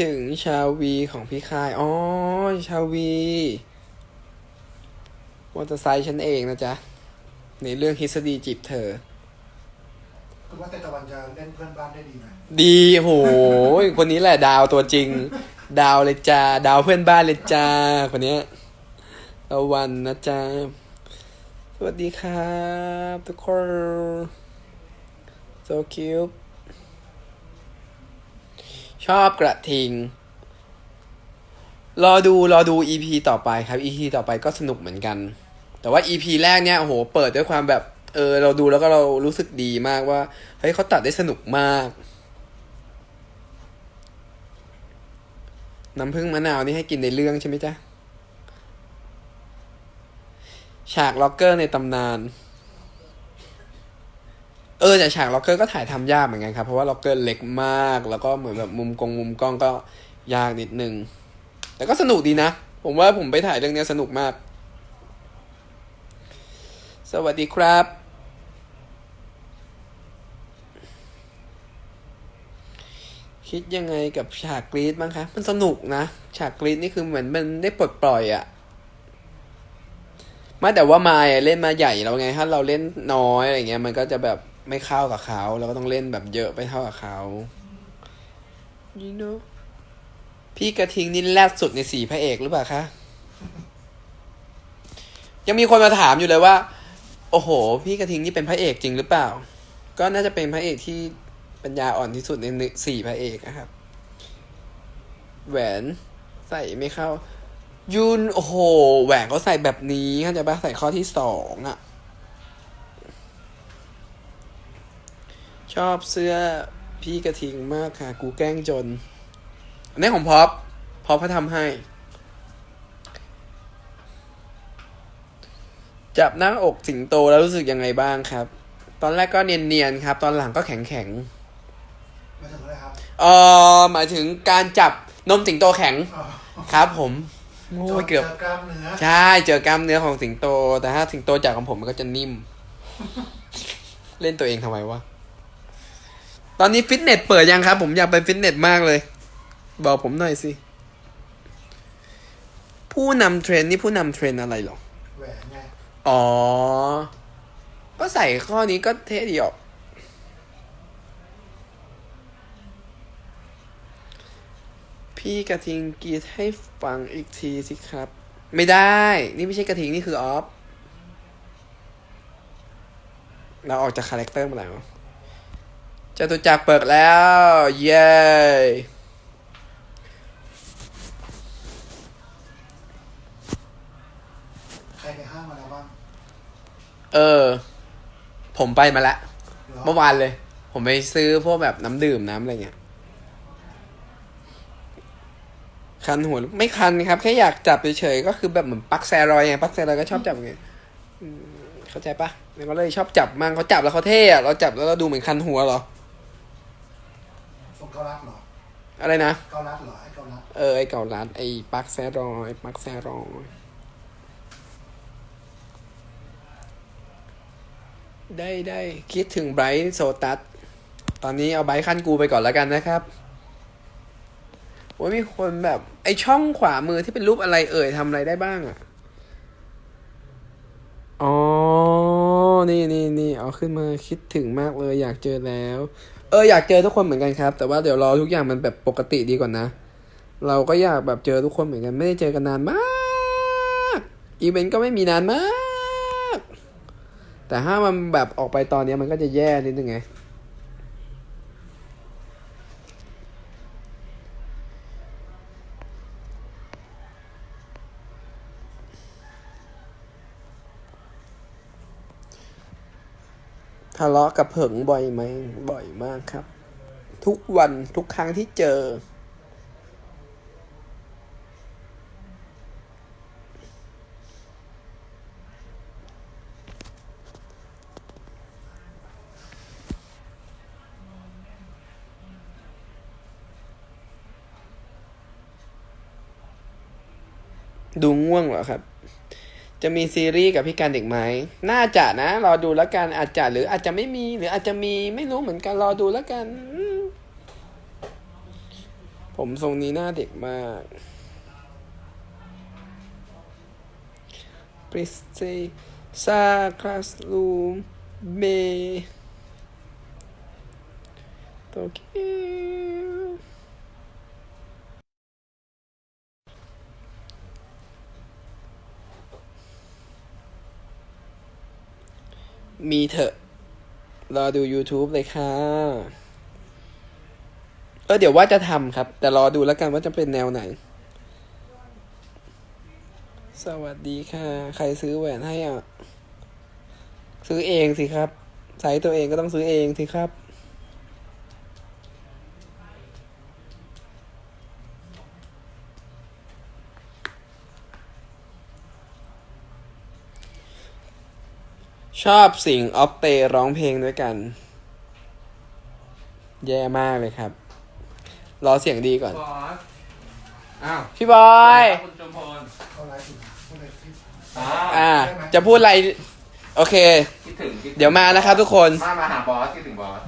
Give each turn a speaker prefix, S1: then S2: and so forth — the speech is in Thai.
S1: ถึงชาวีของพี่คาย อ๋อ ชาวีมอเตอร์ไซค์ฉันเองนะจ๊ะ ในเรื่องทฤษฎีจีบเธอ
S2: คุณว่าแต่ตะวันจะเล่นเพื่อนบ้านได้ดีไหม
S1: ดีโหคนนี้แหละดาวตัวจริง ดาวเลยจ้าดาวเพื่อนบ้านเลยจ้าคนเนี้ยตะวันนะจ้าสวัสดีครับ ทุกคน so cute ชอบกระทิง รอดูรอดู EP ต่อไปครับ EP ต่อไปก็สนุกเหมือนกัน แต่ว่า EP แรกเนี่ยโอ้โห เปิดด้วยความแบบ เออ เราดูแล้วก็เรารู้สึกดีมากว่า เฮ้ยเขาตัดได้สนุกมาก น้ำผึ้งมะนาวนี่ให้กินในเรื่องใช่ไหมจ๊ะ ฉากล็อกเกอร์ในตำนาน เออแต่ฉากล็อกเกอร์ก็ถ่ายทำยากเหมือนกันครับ เพราะว่าล็อกเกอร์เล็กมาก แล้วก็เหมือนแบบมุมกงมุมกล้องก็ยากนิดนึง แต่ก็สนุกดีนะ ผมว่าผมไปถ่ายเรื่องเนี้ยสนุกมาก สวัสดีครับ คิดยังไงกับฉากกรีดบ้างคะ มันสนุกนะ ฉากกรีดนี่คือเหมือนมันได้ปลดปล่อยอะไม่แต่ว่ามายเล่นมาใหญ่แล้วไง ถ้าเราเล่นน้อยอะไรเงี้ย มันก็จะแบบ ไม่เข้ากับเขาเราก็ต้องเล่นแบบเยอะไปเท่ากับเขา you know พี่กระทิงนี่แรดสุดในสี่พระเอกหรือเปล่าคะ ยังมีคนมาถามอยู่เลยว่า โอ้โห พี่กระทิงนี่เป็นพระเอกจริงหรือเปล่า ก็น่าจะเป็นพระเอกที่ปัญญาอ่อนที่สุดในหนึ่งสี่พระเอกนะครับ แหวนใส่ไม่เข้า ยุนโอ้โห แหวนเขาใส่แบบนี้เข้าใจปะใส่ข้อที่สองอะ ชอบเสื้อพี่กระทิงมากค่ะ กูแกล้งจน อันนี้ของพอปพอปเขาทำให้ จับหน้าอกสิงโตแล้วรู้สึกยังไงบ้างครับ ตอนแรกก็เนียนๆครับ ตอนหลังก็แข็งๆ
S2: ไม่ถึงเลยครับ
S1: เออหมายถึงการจับนมสิงโตแข็ง
S2: อ๋อ
S1: ครับ ผมโอ้ยเกือบ
S2: จกล้ามเนื้อ
S1: ใช่เจอกล้ามเนื้อของสิงโต แต่ถ้าสิงโตจากของผมมันก็จะนิ่ม เล่นตัวเองทำไมวะ ตอนนี้ฟิตเนสเปิดยังครับ ผมอยากไปฟิตเนสมากเลย บอกผมหน่อยสิ ผู้นำเทรนด์นี่ผู้นำเทรนด์อะไรเหรอ
S2: แหวนไง
S1: อ๋อ ก็ใส่ข้อนี้ก็เท่ดีออก พี่กระทิงกรีดให้ฟังอีกทีสิครับ ไม่ได้ นี่ไม่ใช่กระทิงนี่คือออฟ เราออกจากคาแรคเตอร์มาแล้ว จตุจักรเปิดแล้ว เย้
S2: ใครไปห้างมาแล้วบ้าง
S1: เออ ผมไปมาแล้ว
S2: หรอ
S1: เมื่อวานเลย ผมไปซื้อพวกแบบน้ำดื่มน้ำอะไรเงี้ย คันหัวไม่คันครับ แค่อยากจับเฉยๆก็คือแบบเหมือนปลักแซรอยไงปลักแซรอยก็ชอบจับไงอืมเข้าใจปะมันก็เลยชอบจับมั่งเขาจับแล้วเขาเท่อะเราจับแล้วเราดูเหมือนคันหัวเหรอ
S2: ส่งเกาลัดเหรอ
S1: อะไรนะ
S2: เกาลัดเหรอไอ้เกาลัด
S1: เออไอเก่าร้านไอปลักแซรอยปลักแซรอยได้ได้คิดถึงไบรท์โซตัสตอนนี้เอาไบรท์ขั้นกูไปก่อนแล้วกันนะครับโอ้ยมีคนแบบ ไอช่องขวามือที่เป็นรูปอะไรเอ่ยทำอะไรได้บ้างอะอ๋อ นี่นี่นี่ เอาขึ้นมาคิดถึงมากเลยอยากเจอแล้ว เอออยากเจอทุกคนเหมือนกันครับ แต่ว่าเดี๋ยวรอทุกอย่างมันแบบปกติดีก่อนนะ เราก็อยากแบบเจอทุกคนเหมือนกันไม่ได้เจอกันนานมากอีเวนต์ก็ไม่มีนานมาก แต่ถ้ามันแบบออกไปตอนนี้มันก็จะแย่นิดนึงไง ทะเลาะกับเผิงบ่อยไหมบ่อยมากครับ ทุกวันทุกครั้งที่เจอ ดูง่วงเหรอครับ จะมีซีรีส์กับพี่การเด็กไหม น่าจะนะ รอดูแล้วกัน อาจจะหรืออาจจะไม่มี หรืออาจจะมีไม่รู้เหมือนกัน รอดูแล้วกัน ผมทรงนี้หน้าเด็กมากปริสเซซาคลาสลูมเมโตเกียว มีเถอะ รอดู YouTube เลยค่ะ เออเดี๋ยวว่าจะทำครับ แต่รอดูแล้วกันว่าจะเป็นแนวไหน สวัสดีค่ะ ใครซื้อแหวนให้อะ ซื้อเองสิครับ ใช้ตัวเองก็ต้องซื้อเองสิครับ ชอบสิงออฟเตร้องเพลงด้วยกัน แย่มากเลยครับ รอเสียงดีก่อน
S3: บอสอ้าว
S1: พี่บอย
S3: คุณจุมพล
S2: เขาไลฟ์อยู่เขาไลฟ์ที่
S3: อ่า
S1: อ่า จะพูดอะไร โอเค
S3: คิดถึงคิถึง
S1: เดี๋ยวมานะครับทุกคน
S3: มามาหาบอสคิดถึงบอส